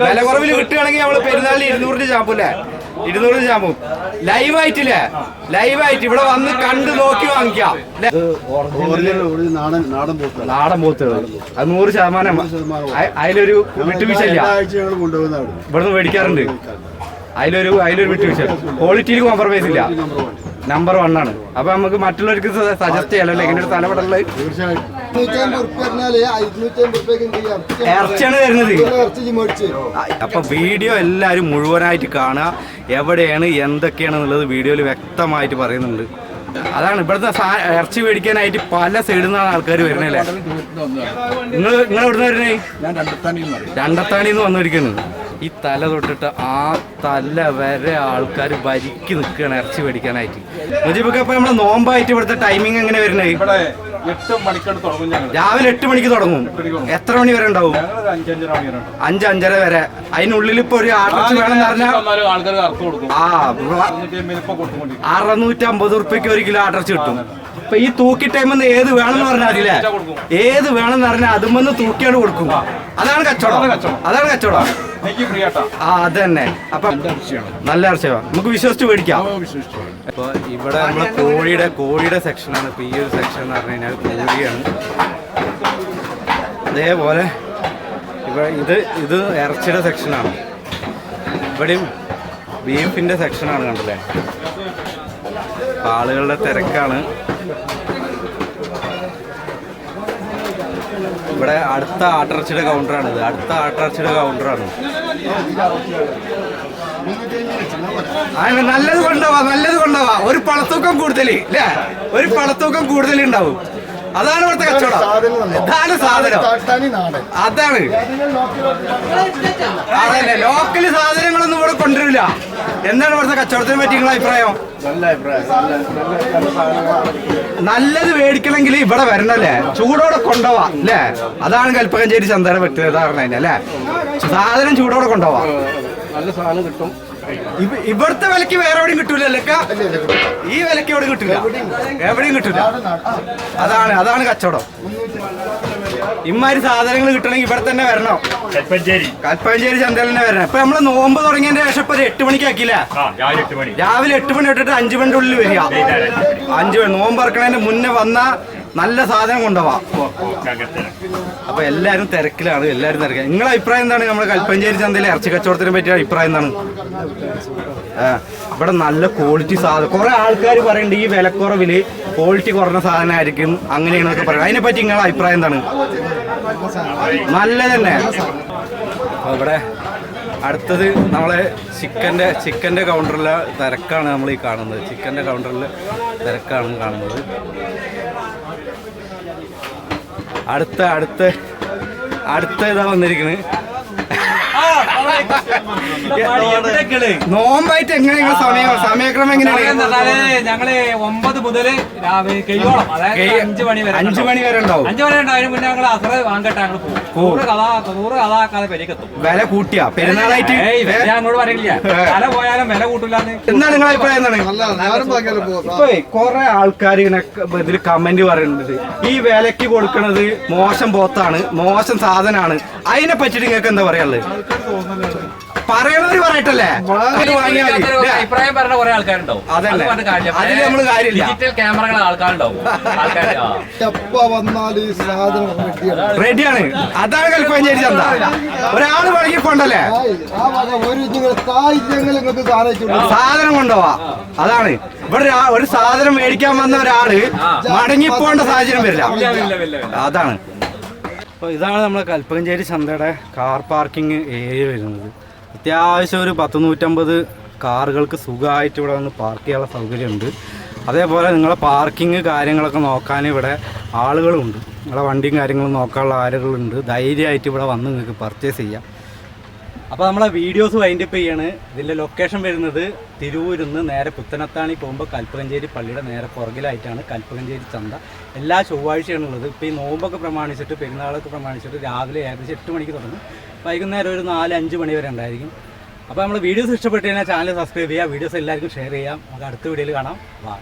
വില കുറവിൽ കിട്ടുകയാണെങ്കിൽ നമ്മൾ പെരുന്നാളിന് ഇരുന്നൂറിന് ചാമ്പൂല്ലേ ഇരുന്നൂറിന് ചാമ്പും. ലൈവ് ആയിട്ട് ഇവിടെ വന്ന് കണ്ട് നോക്കി വാങ്ങിക്കാം. നാടൻ പോത്തുകൾ അത് നൂറ് ശതമാനം. അതിലൊരു വിട്ടുവീഴ്ചയില്ല. ഇവിടുന്ന് മേടിക്കാറുണ്ട്. അതിലൊരു അതിലൊരു വിട്ടുവീഴ്ച. ക്വാളിറ്റിയിൽ കോംപ്രമൈസ് ഇല്ല. നമ്പർ വൺ ആണ്. അപ്പൊ നമുക്ക് മറ്റുള്ളവർക്ക് സജസ്റ്റ് ചെയ്യാലോ? ഇങ്ങനെ ഒരു സ്ഥലം ഇവിടെ? ഇറച്ചിയാണ് തരുന്നത് അപ്പൊ വീഡിയോ എല്ലാരും മുഴുവനായിട്ട് കാണുക. എവിടെയാണ് എന്തൊക്കെയാണ് എന്നുള്ളത് വീഡിയോയിൽ വ്യക്തമായിട്ട് പറയുന്നുണ്ട്. അതാണ് ഇവിടുത്തെ ഇറച്ചി മേടിക്കാനായിട്ട് പല സൈഡിൽ നിന്നാണ് ആൾക്കാർ വരുന്നല്ലേ നിങ്ങൾ നിങ്ങൾ എവിടെ വരുന്നേ നിന്ന് രണ്ടത്താണിന്ന് വന്നിരിക്കുന്നു. ഈ തല തൊട്ടിട്ട് ആ തല വരെ ആൾക്കാർ വരിക്ക് നിൽക്കുകയാണ് ഇറച്ചി മേടിക്കാനായിട്ട്. മുജിബൊക്കെ അപ്പൊ നമ്മുടെ നോമ്പായിട്ട് ഇവിടുത്തെ ടൈമിംഗ് എങ്ങനെ വരുന്നത്? എട്ട് മണിക്കാണ് തുടങ്ങും ഞങ്ങൾ രാവിലെ എട്ട് മണിക്ക് തുടങ്ങും. എത്ര മണി വരെ ഉണ്ടാവും? അഞ്ച് അഞ്ചര വരെ അതിനുള്ളിൽ ഇപ്പൊ ഒരു ആർഡർ വേണമെന്ന് പറഞ്ഞാൽ ആ ഇപ്പൊ ഉറുപ്പ്യക്ക് ഒരു കിലോ ആർഡർ കിട്ടും. ഇപ്പൊ ഈ തൂക്കി ടൈമെന്ന് ഏത് വേണമെന്ന് പറഞ്ഞാൽ അതില്ലേ ഏത് വേണമെന്ന് പറഞ്ഞാൽ അതുമെന്ന് തൂക്കിയാണ് കൊടുക്കും. അതാണ് കച്ചവടം. അതാണ് കച്ചവടം. എനിക്ക് ഫ്രീ ആട്ടാ. ആ അത് തന്നെ അപ്പൊ നല്ല ഇറച്ചിയാ നമുക്ക് വിശ്വസിച്ച് മേടിക്കാം. അപ്പൊ ഇവിടെ നമ്മളെ കോഴിയുടെ കോഴിയുടെ സെക്ഷനാണ് ഇപ്പൊ ഈ ഒരു സെക്ഷൻ എന്ന് പറഞ്ഞു കഴിഞ്ഞാൽ കോഴിയാണ് അതേപോലെ ഇവിടെ ഇത് ഇത് ഇറച്ചിയുടെ സെക്ഷനാണ് ഇവിടെയും ബീഫിന്റെ സെക്ഷനാണ് കണ്ടല്ലേ? ആളുകളുടെ തിരക്കാണ്. ഇവിടെ അടുത്ത ആട്ടിറച്ചിയുടെ കൗണ്ടറാണ് ഇത് അടുത്ത ആട്ടിറച്ചിയുടെ കൗണ്ടറാണ് നല്ലത് കൊണ്ടുപോവാ നല്ലത് കൊണ്ടുപോവാ ഒരു പളത്തൂക്കം കൂടുതൽ അല്ലേ ഒരു പളത്തൂക്കം കൂടുതൽ ഉണ്ടാവും. അതാണ് ഇവിടുത്തെ കച്ചവടം. ഇതാണ് സാധനം. അതാണ്. അതന്നെ ലോക്കൽ സാധനങ്ങളൊന്നും ഇവിടെ കൊണ്ടുവരില്ല. എന്താണ് ഇവിടുത്തെ കച്ചവടത്തിനെ പറ്റി നിങ്ങളെ അഭിപ്രായം? നല്ലത് മേടിക്കണമെങ്കിൽ ഇവിടെ വരണല്ലേ? ചൂടോടെ കൊണ്ടുപോവാ അല്ലേ? അതാണ് കൽപ്പകഞ്ചേരി ചന്തയുടെ വ്യക്തിഗത പറഞ്ഞ അല്ലേ? സാധനം ചൂടോടെ കൊണ്ടുപോവാ. നല്ല സാധനം കിട്ടും. ഇവിടുത്തെ വിലക്ക് വേറെ എവിടെയും കിട്ടൂല ലക്ക. ഈ വിലക്ക് എവിടെ കിട്ടൂല. എവിടെയും കിട്ടൂല. അതാണ് അതാണ് കച്ചവടം. ഇമാതിരി സാധനങ്ങൾ കിട്ടണമെങ്കിൽ ഇവിടെ തന്നെ വരണം. കൽപ്പഞ്ചേരി. ചന്തയിൽ തന്നെ വരണം. ഇപ്പൊ നമ്മൾ നോമ്പ് തുടങ്ങിയതിന്റെ ശേഷം ഇപ്പൊ എട്ട് മണിക്ക് ആക്കില്ല രാവിലെ എട്ട് മണി. തൊട്ടിട്ട് അഞ്ചു മണിന്റെ ഉള്ളിൽ വരിക. അഞ്ചു മണി. നോമ്പ് ഇറക്കണതിന്റെ മുന്നേ വന്ന നല്ല സാധനം കൊണ്ടുപോവാ. അപ്പൊ എല്ലാരും തിരക്കിലാണ് എല്ലാരും തിരക്കിലാണ്. നിങ്ങളെ അഭിപ്രായം എന്താണ്? നമ്മുടെ കൽപ്പഞ്ചേരി ചന്തയിലെ ഇറച്ചി കച്ചവടത്തിനെ പറ്റിയ അഭിപ്രായം എന്താണ്? ഇവിടെ നല്ല ക്വാളിറ്റി സാധനം. കുറെ ആൾക്കാർ പറയുന്നുണ്ട് ഈ വിലക്കുറവിൽ ക്വാളിറ്റി കുറഞ്ഞ സാധനമായിരിക്കും അങ്ങനെയാണെന്നൊക്കെ പറയുന്നത് അതിനെ പറ്റി നിങ്ങളെ അഭിപ്രായം എന്താണ്? നല്ലതന്നെ. തന്നെ ഇവിടെ അടുത്തത് നമ്മളെ ചിക്കന്റെ ചിക്കന്റെ കൗണ്ടറിലെ തിരക്കാണ് നമ്മൾ ഈ കാണുന്നത്. ചിക്കന്റെ കൗണ്ടറിൽ തിരക്കാണ് കാണുന്നത്. അടുത്ത അടുത്ത അടുത്ത ഇതാ വന്നിരിക്കുന്നത് നോമ്പായിട്ട് എങ്ങനെയാണ് സമയം സമയക്രമം എങ്ങനെയാണ്? ഞങ്ങൾ ഒമ്പത് മുതൽ രാവിലെ കയ്യോളം അതായത് അഞ്ചു മണി വരെ അഞ്ചു മണി വരെ ഉണ്ടാവും. അഞ്ചു മണി ഉണ്ട് അതിന് മുന്നേ ഞങ്ങൾ അത്ര വാങ്ങട്ടെ ഞങ്ങൾ പോകും നൂറ് കഥ നൂറ് കഥാക്കാതെ പെരക്കെത്തും വില കൂട്ടിയാ? പെരുന്നാളായിട്ട് ഞാൻ അങ്ങോട്ട് പറയില്ല വില പോയാലും വില കൂട്ടില്ലാന്ന്. എന്താണ് നിങ്ങളെ അഭിപ്രായം ഇപ്പൊ കുറെ ആൾക്കാർ ഇങ്ങനെ ഇതിൽ കമന്റ് പറയുന്നത് ഈ വിലക്ക് കൊടുക്കണത് മോശം പോത്താണ് മോശം സാധനമാണ്. അതിനെ പറ്റിട്ട് നിങ്ങൾക്ക് എന്താ പറയാനുള്ളത്? പറയണവര് പറയട്ടല്ലേ? അഭിപ്രായം പറഞ്ഞ കുറെ ആൾക്കാരുണ്ടാവും. കാര്യമില്ല. നമ്മൾ കാര്യമില്ല. ഡിജിറ്റൽ ആൾക്കാരുണ്ടാവും. റെഡിയാണ് റെഡിയാണ് അതാണ് കൽപ്പഞ്ചേരി ചന്ത ഒരാൾ വഴങ്ങി നിങ്ങൾക്ക് സാധനം കൊണ്ടുപോവാ. അതാണ്. ഇവിടെ ഒരു സാധനം മേടിക്കാൻ വന്ന ഒരാൾ മടങ്ങിപ്പോണ്ട സാഹചര്യം വരില്ല. അതാണ്. അപ്പോൾ ഇതാണ് നമ്മുടെ കൽപ്പകഞ്ചേരി ചന്തയുടെ കാർ പാർക്കിംഗ് ഏരിയ വരുന്നത്. അത്യാവശ്യം ഒരു പത്ത് നൂറ്റമ്പത് കാറുകൾക്ക് സുഖമായിട്ട് ഇവിടെ വന്ന് പാർക്ക് ചെയ്യാനുള്ള സൗകര്യമുണ്ട്. അതേപോലെ നിങ്ങളെ പാർക്കിംഗ് കാര്യങ്ങളൊക്കെ നോക്കാൻ ഇവിടെ ആളുകളുണ്ട്. നിങ്ങളെ വണ്ടിയും കാര്യങ്ങളും നോക്കാനുള്ള ആളുകളുണ്ട്. ധൈര്യമായിട്ട് ഇവിടെ വന്ന് നിങ്ങൾക്ക് പർച്ചേസ് ചെയ്യാം. അപ്പോൾ നമ്മളെ വീഡിയോസ് വൈൻഡ് അപ്പ് ചെയ്യാണ്. ഇതിന്റെ ലൊക്കേഷൻ വരുന്നത് തിരൂരിൽ നിന്ന് നേരെ പുത്തനത്താണി പോകുമ്പോൾ കൽപ്പകഞ്ചേരി പള്ളിയുടെ നേരെ പുറകിലായിട്ടാണ് കൽപ്പകഞ്ചേരി ചന്ത. എല്ലാ ചൊവ്വാഴ്ചയാണ് ഉള്ളത്. ഇപ്പോൾ ഈ നോമ്പൊക്കെ പ്രമാണിച്ചിട്ട് പെരുന്നാളൊക്കെ പ്രമാണിച്ചിട്ട് രാവിലെ ഏകദേശം എട്ട് മണിക്ക് തുടങ്ങും. വൈകുന്നേരം ഒരു നാല് അഞ്ച് മണി വരെ ഉണ്ടായിരിക്കും. അപ്പോൾ നമ്മൾ വീഡിയോസ് ഇഷ്ടപ്പെട്ട് കഴിഞ്ഞാൽ ചാനൽ സബ്സ്ക്രൈബ് ചെയ്യുക. വീഡിയോസ് എല്ലാവർക്കും ഷെയർ ചെയ്യാം. നമുക്ക് അടുത്ത വീഡിയോയിൽ കാണാം. വാ